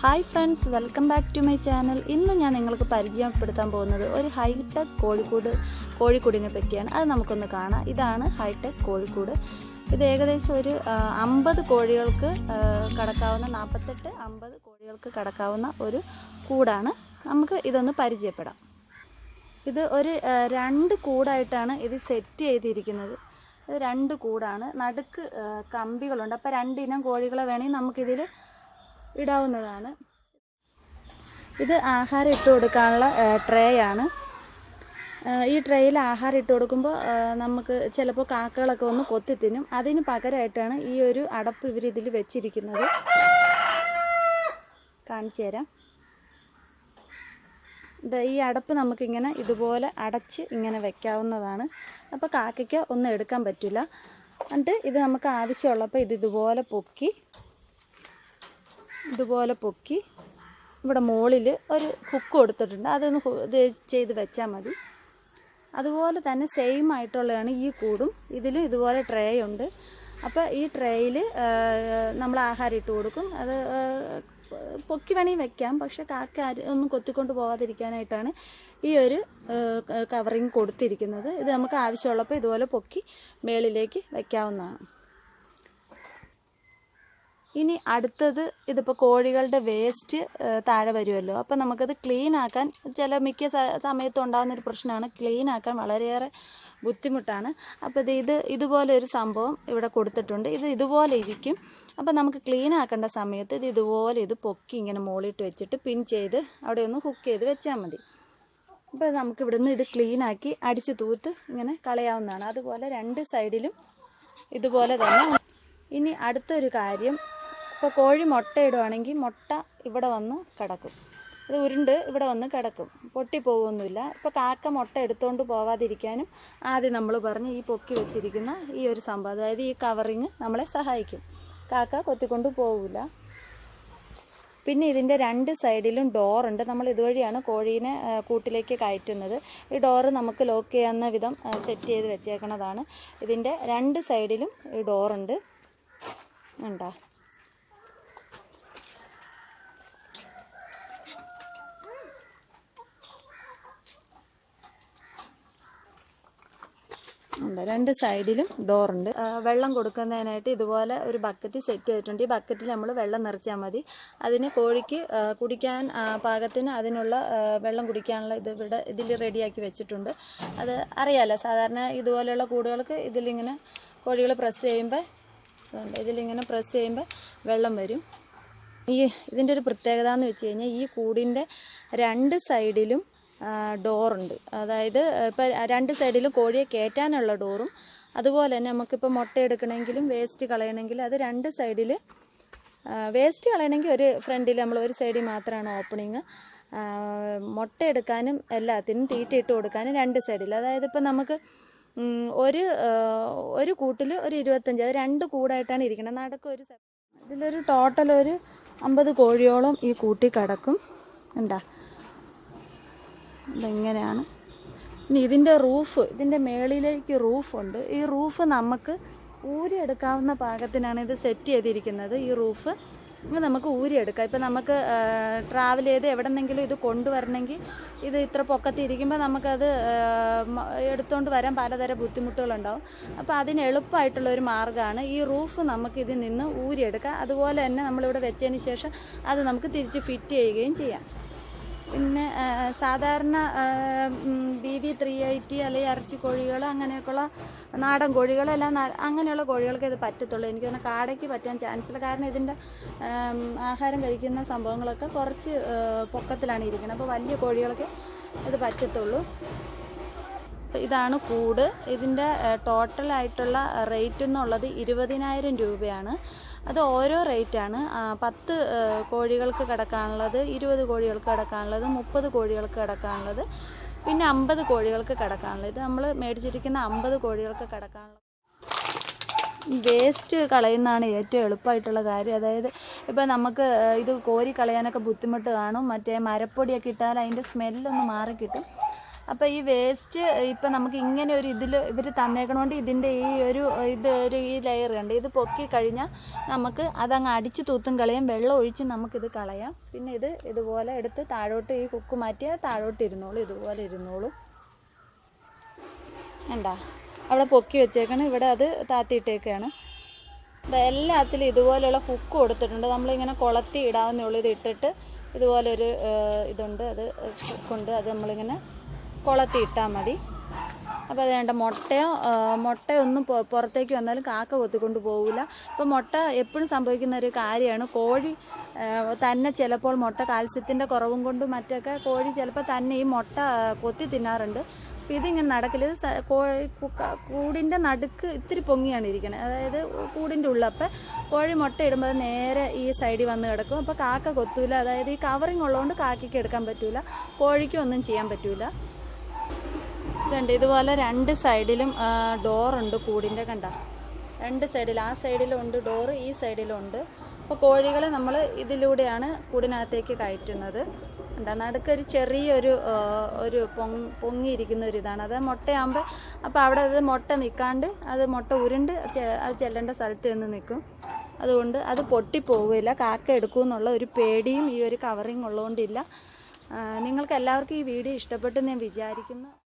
Hi friends welcome back to my channel ഇന്ന് ഞാൻ നിങ്ങൾക്ക് പരിചയപ്പെടുത്താൻ പോകുന്നത് ഒരു ഹൈടെക് കോഴിക്കൂട് കോഴിക്കൂടിനെ പറ്റിയാണ്. അത് നമുക്കൊന്ന് കാണാം. ഇതാണ് ഹൈടെക് കോഴിക്കൂട്. ഇത് ഏകദേശം ഒരു അമ്പത് കോഴികൾക്ക് കടക്കാവുന്ന നാൽപ്പത്തെട്ട് അമ്പത് കോഴികൾക്ക് കടക്കാവുന്ന ഒരു കൂടാണ്. നമുക്ക് ഇതൊന്ന് പരിചയപ്പെടാം. ഇത് ഒരു രണ്ട് കൂടായിട്ടാണ് ഇത് സെറ്റ് ചെയ്തിരിക്കുന്നത്. ഇത് രണ്ട് കൂടാണ്. നടുക്ക് കമ്പികളുണ്ട്. അപ്പോൾ രണ്ടിനം കോഴികളെ വേണമെങ്കിൽ നമുക്കിതിൽ ഇടാവുന്നതാണ്. ഇത് ആഹാരം ഇട്ട് കൊടുക്കാനുള്ള ട്രേ ആണ് ഈ ട്രേയിൽ ആഹാരം ഇട്ട് കൊടുക്കുമ്പോൾ നമുക്ക് ചിലപ്പോൾ കാക്കകളൊക്കെ ഒന്ന് കൊത്തി തിന്നും. അതിന് പകരമായിട്ടാണ് ഈ ഒരു അടപ്പ് ഇവർ ഇതിൽ വെച്ചിരിക്കുന്നത്. കാണിച്ചു തരാം. ഈ അടപ്പ് നമുക്കിങ്ങനെ ഇതുപോലെ അടച്ച് ഇങ്ങനെ വെക്കാവുന്നതാണ്. അപ്പോൾ കാക്കയ്ക്ക് ഒന്നും എടുക്കാൻ പറ്റില്ല എന്നിട്ട് ഇത് നമുക്ക് ആവശ്യമുള്ളപ്പോൾ ഇത് ഇതുപോലെ പൊക്കി ഇതുപോലെ പൊക്കി ഇവിടെ മുകളിൽ ഒരു കുക്ക് കൊടുത്തിട്ടുണ്ട്. അതൊന്ന് ഇത് ചെയ്ത് വെച്ചാൽ മതി. അതുപോലെ തന്നെ സെയിം ആയിട്ടുള്ളതാണ് ഈ കൂടും. ഇതിലും ഇതുപോലെ ട്രേ ഉണ്ട്. അപ്പോൾ ഈ ട്രേയിൽ നമ്മൾ ആഹാരം ഇട്ട് കൊടുക്കും. അത് പൊക്കി വേണമെങ്കിൽ വെക്കാം. പക്ഷെ കാക്ക ഒന്നും കൊത്തിക്കൊണ്ട് പോകാതിരിക്കാനായിട്ടാണ് ഈ ഒരു കവറിങ് കൊടുത്തിരിക്കുന്നത്. ഇത് നമുക്ക് ആവശ്യമുള്ളപ്പോൾ ഇതുപോലെ പൊക്കി മേളിലേക്ക് വെക്കാവുന്നതാണ്. ഇനി അടുത്തത് ഇതിപ്പോൾ കോഴികളുടെ വേസ്റ്റ് താഴെ വരുമല്ലോ അപ്പോൾ നമുക്കത് ക്ലീൻ ആക്കാൻ ചില മിക്ക സമയത്തും ഉണ്ടാകുന്നൊരു പ്രശ്നമാണ്. ക്ലീൻ ആക്കാൻ വളരെയേറെ ബുദ്ധിമുട്ടാണ്. അപ്പോൾ ഇത് ഇത് ഇതുപോലെ ഒരു സംഭവം ഇവിടെ കൊടുത്തിട്ടുണ്ട്. ഇത് ഇതുപോലെ ഇരിക്കും. അപ്പോൾ നമുക്ക് ക്ലീൻ ആക്കേണ്ട സമയത്ത് ഇത് ഇതുപോലെ ഇത് പൊക്കി ഇങ്ങനെ മോളിട്ട് വെച്ചിട്ട് പിൻ ചെയ്ത് അവിടെ ഒന്ന് ഹുക്ക് ചെയ്ത് വെച്ചാൽ മതി. അപ്പോൾ നമുക്ക് ഇവിടുന്ന് ഇത് ക്ലീൻ ആക്കി അടിച്ച് തൂത്ത് ഇങ്ങനെ കളയാവുന്നതാണ്. അതുപോലെ രണ്ട് സൈഡിലും ഇതുപോലെ തന്നെ. ഇനി അടുത്തൊരു കാര്യം ഇപ്പോൾ കോഴി മുട്ടയിടുവാണെങ്കിൽ മുട്ട ഇവിടെ വന്ന് കിടക്കും. ഇത് ഉരുണ്ട് ഇവിടെ വന്ന് കിടക്കും. പൊട്ടിപ്പോവൊന്നുമില്ല ഇപ്പോൾ കാക്ക മുട്ട എടുത്തുകൊണ്ട് പോവാതിരിക്കാനും ആദ്യം നമ്മൾ പറഞ്ഞ് ഈ പൊക്കി വെച്ചിരിക്കുന്ന ഈ ഒരു സംഭവം അതായത് ഈ കവറിങ് നമ്മളെ സഹായിക്കും. കാക്ക കൊത്തിക്കൊണ്ട് പോവില്ല പിന്നെ ഇതിന്റെ രണ്ട് സൈഡിലും ഡോറുണ്ട് നമ്മൾ ഇതുവഴിയാണ് കോഴീനെ കൂട്ടിലേക്ക് കയറ്റുന്നത്. ഈ ഡോറ് നമുക്ക് ലോക്ക് ചെയ്യാവുന്ന വിധം സെറ്റ് ചെയ്ത് വെച്ചേക്കണതാണ്. ഇതിന്റെ രണ്ട് സൈഡിലും ഈ ഡോറുണ്ട് ഉണ്ടോ? ഉണ്ട്. രണ്ട് സൈഡിലും ഡോറുണ്ട് വെള്ളം കൊടുക്കുന്നതിനായിട്ട് ഇതുപോലെ ഒരു ബക്കറ്റ് സെറ്റ് ചെയ്തിട്ടുണ്ട്. ഈ ബക്കറ്റിൽ നമ്മൾ വെള്ളം നിറച്ചാൽ മതി. അതിന് കോഴിക്ക് കുടിക്കാൻ പാകത്തിന് അതിനുള്ള വെള്ളം കുടിക്കാനുള്ള ഇത് ഇവിടെ ഇതിൽ റെഡിയാക്കി വെച്ചിട്ടുണ്ട്. അത് അറിയാലോ സാധാരണ ഇതുപോലെയുള്ള കൂടുകൾക്ക് ഇതിലിങ്ങനെ കോഴികൾ പ്രസ് ചെയ്യുമ്പോൾ ഇതിലിങ്ങനെ പ്രസ് ചെയ്യുമ്പോൾ വെള്ളം വരും. ഈ ഇതിന്റെ ഒരു പ്രത്യേകത എന്ന് വെച്ച് കഴിഞ്ഞാൽ ഈ കൂടിന്റെ രണ്ട് സൈഡിലും ഡോറുണ്ട്. അതായത് ഇപ്പം രണ്ട് സൈഡിലും കോഴിയെ കയറ്റാനുള്ള ഡോറും അതുപോലെ തന്നെ നമുക്കിപ്പോൾ മുട്ട എടുക്കണമെങ്കിലും വേസ്റ്റ് കളയണമെങ്കിലും അത് രണ്ട് സൈഡിൽ വേസ്റ്റ് കളയണമെങ്കിൽ ഒരു ഫ്രണ്ടിൽ നമ്മൾ ഒരു സൈഡിൽ മാത്രമാണ് ഓപ്പണിങ്. മുട്ട എടുക്കാനും എല്ലാത്തിനും തീറ്റ ഇട്ട് കൊടുക്കാനും രണ്ട് സൈഡിൽ അതായത് ഇപ്പം നമുക്ക് ഒരു ഒരു കൂട്ടിൽ ഒരു ഇരുപത്തഞ്ച് അത് രണ്ട് കൂടായിട്ടാണ് ഇരിക്കുന്നത് നടക്കും ഒരു ഇതിലൊരു ടോട്ടൽ ഒരു അമ്പത് കോഴിയോളം ഈ കൂട്ടി കിടക്കും. ഉണ്ടാ ഇതെങ്ങനെയാണ്? ഇനി ഇതിന്റെ റൂഫ് ഇതിന്റെ മേളിലേക്ക് റൂഫുണ്ട് ഈ റൂഫ് നമുക്ക് ഊരിയെടുക്കാവുന്ന പാകത്തിനാണ് ഇത് സെറ്റ് ചെയ്തിരിക്കുന്നത്. ഈ റൂഫ് നമുക്ക് ഊരിയെടുക്കാം. ഇപ്പം നമുക്ക് ട്രാവൽ ചെയ്ത് എവിടെന്നെങ്കിലും ഇത് കൊണ്ടുവരണമെങ്കിൽ ഇത് ഇത്ര പൊക്കത്തിരിക്കുമ്പോൾ നമുക്കത് എടുത്തുകൊണ്ട് വരാൻ പലതരം ബുദ്ധിമുട്ടുകളുണ്ടാവും. അപ്പോൾ അതിന് എളുപ്പമായിട്ടുള്ള ഒരു മാർഗമാണ് ഈ റൂഫ് നമുക്ക് ഇതിൽ നിന്ന് ഊരിയെടുക്കാം. അതുപോലെ തന്നെ നമ്മളിവിടെ വെച്ചതിന് ശേഷം അത് നമുക്ക് തിരിച്ച് ഫിറ്റ് ചെയ്യുകയും ചെയ്യാം. പിന്നെ സാധാരണ ബി വി ത്രീ എയ്റ്റി അല്ലെങ്കിൽ ഇറച്ചി കോഴികൾ അങ്ങനെയൊക്കെയുള്ള നാടൻ കോഴികളെല്ലാം അങ്ങനെയുള്ള കോഴികൾക്ക് ഇത് പറ്റത്തുള്ളൂ. എനിക്ക് തോന്നുന്നു കാടയ്ക്ക് പറ്റാൻ ചാൻസ് ഇല്ല കാരണം ഇതിന്റെ ആഹാരം കഴിക്കുന്ന സംഭവങ്ങളൊക്കെ കുറച്ച് പൊക്കത്തിലാണ് ഇരിക്കുന്നത്. അപ്പോൾ വലിയ കോഴികൾക്ക് ഇത് പറ്റത്തുള്ളൂ. ഇതാണ് കൂട്. ഇതിന്റെ ടോട്ടൽ ആയിട്ടുള്ള റേറ്റ് എന്നുള്ളത് ഇരുപതിനായിരം രൂപയാണ്. അത് ഓരോ റേറ്റാണ് പത്ത് കോഴികൾക്ക് കിടക്കാനുള്ളത് ഇരുപത് കോഴികൾക്ക് കിടക്കാനുള്ളത് മുപ്പത് കോഴികൾക്ക് കിടക്കാനുള്ളത് പിന്നെ അമ്പത് കോഴികൾക്ക് കിടക്കാനുള്ളത്. ഇത് നമ്മൾ മേടിച്ചിരിക്കുന്ന അമ്പത് കോഴികൾക്ക് കിടക്കാനുള്ളത് വേസ്റ്റ് കളയുന്നതാണ് ഏറ്റവും എളുപ്പമായിട്ടുള്ള കാര്യം. അതായത് ഇപ്പം നമുക്ക് ഇത് കോരി കളയാനൊക്കെ ബുദ്ധിമുട്ട് കാണും. മറ്റേ മരപ്പൊടിയൊക്കെ ഇട്ടാൽ അതിന്റെ സ്മെല്ലൊന്ന് മാറിക്കിട്ടും. അപ്പോൾ ഈ വേസ്റ്റ് ഇപ്പം നമുക്ക് ഇങ്ങനെ ഒരു ഇതിൽ ഇവർ തന്നേക്കണോണ്ട് ഇതിന്റെ ഈ ഒരു ഇത് ഒരു ഈ ലെയർ ഉണ്ട് ഇത് പൊക്കി കഴിഞ്ഞാൽ നമുക്ക് അതങ്ങ് അടിച്ച് തൂത്തും കളയാം വെള്ളം ഒഴിച്ച് നമുക്കിത് കളയാം. പിന്നെ ഇത് ഇതുപോലെ എടുത്ത് താഴോട്ട് ഈ കുക്ക് മാറ്റിയാൽ താഴോട്ട് ഇരുന്നോളൂ ഇതുപോലെ ഇരുന്നോളൂ. ഉണ്ടാ അവിടെ പൊക്കി വെച്ചേക്കാണ് ഇവിടെ അത് താത്തിയിട്ടേക്കാണ്. എല്ലാത്തിലും ഇതുപോലെയുള്ള ഹുക്ക് കൊടുത്തിട്ടുണ്ട്. നമ്മളിങ്ങനെ കൊളത്തി ഇടാവുന്നേ ഉള്ളൂ. ഇത് ഇട്ടിട്ട് ഇതുപോലൊരു ഇതുണ്ട്. അത് കൊണ്ട് അത് നമ്മളിങ്ങനെ കൊളത്തി ഇട്ടാൽ മതി. അപ്പോൾ അത് വേണ്ട മുട്ടയോ മുട്ടയൊന്നും പുറത്തേക്ക് വന്നാലും കാക്ക കൊത്തിക്കൊണ്ട് പോകില്ല അപ്പോൾ മുട്ട എപ്പോഴും സംഭവിക്കുന്ന ഒരു കാര്യമാണ്. കോഴി തന്നെ ചിലപ്പോൾ മുട്ട കാൽസ്യത്തിന്റെ കുറവും കൊണ്ടും മറ്റൊക്കെ കോഴി ചിലപ്പോൾ തന്നെ ഈ മുട്ട കൊത്തി തിന്നാറുണ്ട്. അപ്പോൾ ഇതിങ്ങനെ നടക്കില്ല. ഇത് കോഴി കൂടിന്റെ നടുക്ക് ഇത്തിരി പൊങ്ങിയാണ് ഇരിക്കുന്നത് അതായത് കൂടിന്റെ ഉള്ളപ്പോൾ കോഴി മുട്ട ഇടുമ്പോൾ നേരെ ഈ സൈഡിൽ വന്ന് കിടക്കും. അപ്പോൾ കാക്ക കൊത്തൂല. അതായത് ഈ കവറിങ് ഉള്ളതുകൊണ്ട് കാക്കയ്ക്ക് എടുക്കാൻ പറ്റൂല. കോഴിക്കും ഒന്നും ചെയ്യാൻ പറ്റൂല. ഇതുണ്ട് ഇതുപോലെ രണ്ട് സൈഡിലും ഡോറുണ്ട് കൂടിന്റെ കണ്ട. രണ്ട് സൈഡിൽ ആ സൈഡിലുണ്ട് ഡോറ് ഈ സൈഡിലുണ്ട്. അപ്പോൾ കോഴികളെ നമ്മൾ ഇതിലൂടെയാണ് കൂടിനകത്തേക്ക് കയറ്റുന്നത്. എന്താ നടുക്കൊരു ചെറിയൊരു ഒരു പൊങ് പൊങ്ങിയിരിക്കുന്ന ഒരു ഇതാണ് അത് മുട്ടയാകുമ്പോൾ അപ്പോൾ അവിടെ അത് മുട്ട നിൽക്കാണ്ട് അത് മുട്ട ഉരുണ്ട് അത് ചെല്ലേണ്ട സ്ഥലത്ത് നിന്ന് നിൽക്കും അതുകൊണ്ട് അത് പൊട്ടിപ്പോവില്ല കാക്ക എടുക്കുമെന്നുള്ള ഒരു പേടിയും ഈ ഒരു കവറിങ് ഉള്ളതുകൊണ്ടില്ല നിങ്ങൾക്ക് എല്ലാവർക്കും ഈ വീഡിയോ ഇഷ്ടപ്പെട്ടെന്ന് ഞാൻ വിചാരിക്കുന്നു.